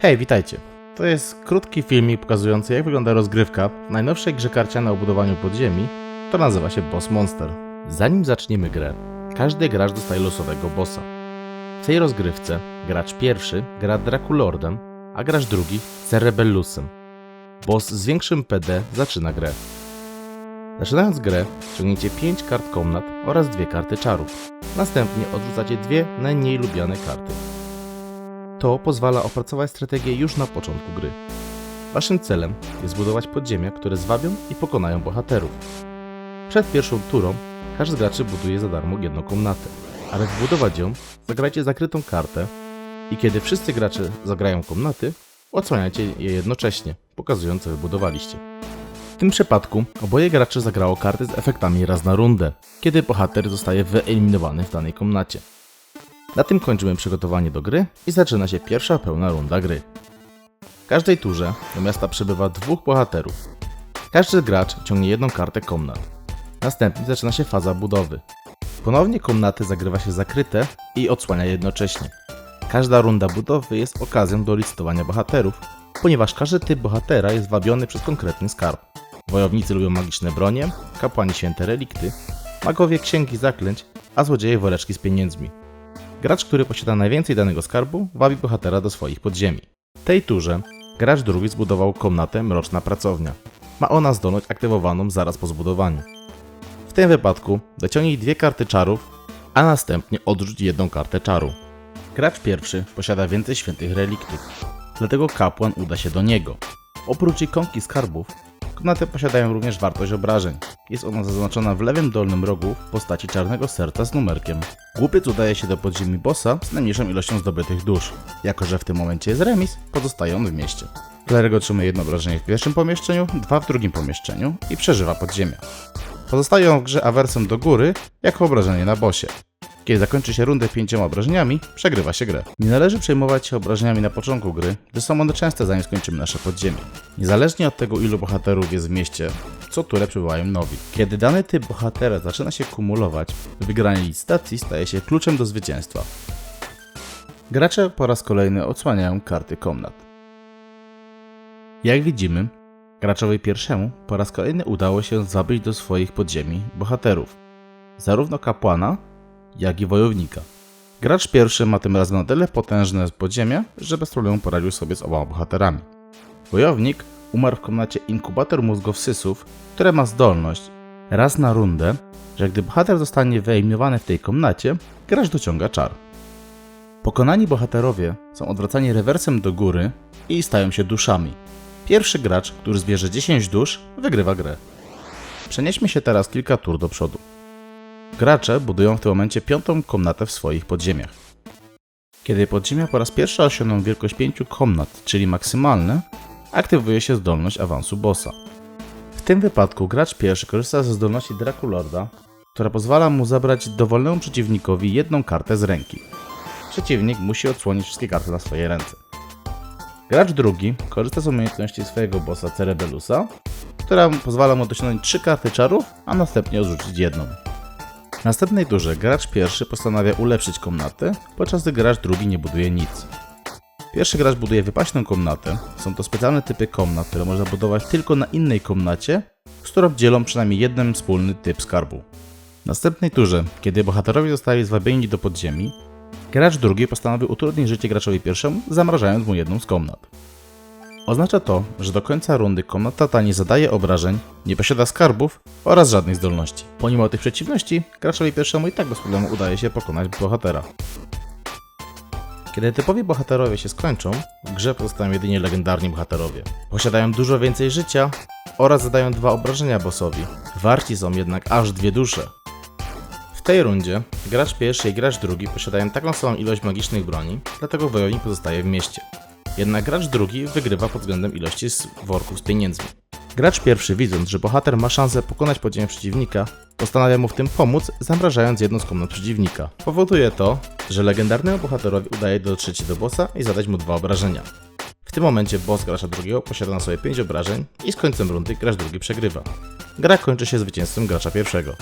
Hej, witajcie. To jest krótki filmik pokazujący jak wygląda rozgrywka w najnowszej grze karcianej o budowaniu podziemi, która nazywa się Boss Monster. Zanim zaczniemy grę, każdy gracz dostaje losowego bossa. W tej rozgrywce gracz pierwszy gra Draculordem, a gracz drugi Cerebellusem. Boss z większym PD zaczyna grę. Zaczynając grę, ciągniecie 5 kart komnat oraz dwie karty czarów. Następnie odrzucacie dwie najmniej lubiane karty. To pozwala opracować strategię już na początku gry. Waszym celem jest zbudować podziemia, które zwabią i pokonają bohaterów. Przed pierwszą turą każdy z graczy buduje za darmo jedną komnatę, ale wbudować ją zagrajcie zakrytą kartę i kiedy wszyscy gracze zagrają komnaty, odsłaniajcie je jednocześnie, pokazując co wybudowaliście. W tym przypadku oboje gracze zagrało karty z efektami raz na rundę, kiedy bohater zostaje wyeliminowany w danej komnacie. Na tym kończymy przygotowanie do gry i zaczyna się pierwsza pełna runda gry. W każdej turze do miasta przybywa dwóch bohaterów. Każdy gracz ciągnie jedną kartę komnat. Następnie zaczyna się faza budowy. Ponownie komnaty zagrywa się zakryte i odsłania jednocześnie. Każda runda budowy jest okazją do listowania bohaterów, ponieważ każdy typ bohatera jest wabiony przez konkretny skarb. Wojownicy lubią magiczne bronie, kapłani święte relikty, magowie księgi zaklęć, a złodzieje woreczki z pieniędzmi. Gracz, który posiada najwięcej danego skarbu, wabi bohatera do swoich podziemi. W tej turze gracz drugi zbudował komnatę Mroczna Pracownia. Ma ona zdolność aktywowaną zaraz po zbudowaniu. W tym wypadku dociągnij dwie karty czarów, a następnie odrzuć jedną kartę czaru. Gracz pierwszy posiada więcej świętych reliktów, dlatego kapłan uda się do niego. Oprócz ikonki skarbów, komnaty posiadają również wartość obrażeń. Jest ona zaznaczona w lewym dolnym rogu w postaci czarnego serca z numerkiem. Głupiec udaje się do podziemi bossa z najmniejszą ilością zdobytych dusz. Jako, że w tym momencie jest remis, pozostaje on w mieście. Kleryk otrzymuje jedno obrażenie w pierwszym pomieszczeniu, dwa w drugim pomieszczeniu i przeżywa podziemia. Pozostaje on w grze awersem do góry jako obrażenie na bossie. Kiedy zakończy się rundę pięcioma obrażeniami, przegrywa się grę. Nie należy przejmować się obrażeniami na początku gry, gdyż są one częste zanim skończymy nasze podziemie. Niezależnie od tego ilu bohaterów jest w mieście, co turę przybywają nowi. Kiedy dany typ bohatera zaczyna się kumulować, wygranie licytacji staje się kluczem do zwycięstwa. Gracze po raz kolejny odsłaniają karty komnat. Jak widzimy, graczowi pierwszemu po raz kolejny udało się zwabić do swoich podziemi bohaterów. Zarówno kapłana, jak i wojownika. Gracz pierwszy ma tym razem na tyle potężne podziemia, że bez problemu poradził sobie z oboma bohaterami. Wojownik umarł w komnacie inkubator mózgowsysów, które ma zdolność raz na rundę, że gdy bohater zostanie wyeliminowany w tej komnacie, gracz dociąga czar. Pokonani bohaterowie są odwracani rewersem do góry i stają się duszami. Pierwszy gracz, który zbierze 10 dusz, wygrywa grę. Przenieśmy się teraz kilka tur do przodu. Gracze budują w tym momencie piątą komnatę w swoich podziemiach. Kiedy podziemia po raz pierwszy osiągną wielkość 5 komnat, czyli maksymalne, aktywuje się zdolność awansu bossa. W tym wypadku gracz pierwszy korzysta ze zdolności Draculorda, która pozwala mu zabrać dowolnemu przeciwnikowi jedną kartę z ręki. Przeciwnik musi odsłonić wszystkie karty na swoje ręce. Gracz drugi korzysta z umiejętności swojego bossa Cerebellusa, która pozwala mu dosiągnąć 3 karty czarów, a następnie odrzucić jedną. W następnej turze gracz pierwszy postanawia ulepszyć komnatę, podczas gdy gracz drugi nie buduje nic. Pierwszy gracz buduje wypaśną komnatę. Są to specjalne typy komnat, które można budować tylko na innej komnacie, z którą dzielą przynajmniej jeden wspólny typ skarbu. W następnej turze, kiedy bohaterowie zostali zwabieni do podziemi, gracz drugi postanowił utrudnić życie graczowi pierwszemu, zamrażając mu jedną z komnat. Oznacza to, że do końca rundy komnata ta nie zadaje obrażeń, nie posiada skarbów oraz żadnych zdolności. Pomimo tych przeciwności, graczowi pierwszemu i tak bez problemu udaje się pokonać bohatera. Kiedy typowi bohaterowie się skończą, w grze pozostają jedynie legendarni bohaterowie. Posiadają dużo więcej życia oraz zadają dwa obrażenia bossowi. Warci są jednak aż dwie dusze. W tej rundzie gracz pierwszy i gracz drugi posiadają taką samą ilość magicznych broni, dlatego wojownik pozostaje w mieście. Jednak gracz drugi wygrywa pod względem ilości worków z pieniędzmi. Gracz pierwszy, widząc, że bohater ma szansę pokonać podziemie przeciwnika, postanawia mu w tym pomóc, zamrażając jedną z komnat przeciwnika. Powoduje to, że legendarnemu bohaterowi udaje dotrzeć do bossa i zadać mu dwa obrażenia. W tym momencie boss gracza drugiego posiada na sobie 5 obrażeń i z końcem rundy gracz drugi przegrywa. Gra kończy się zwycięstwem gracza pierwszego.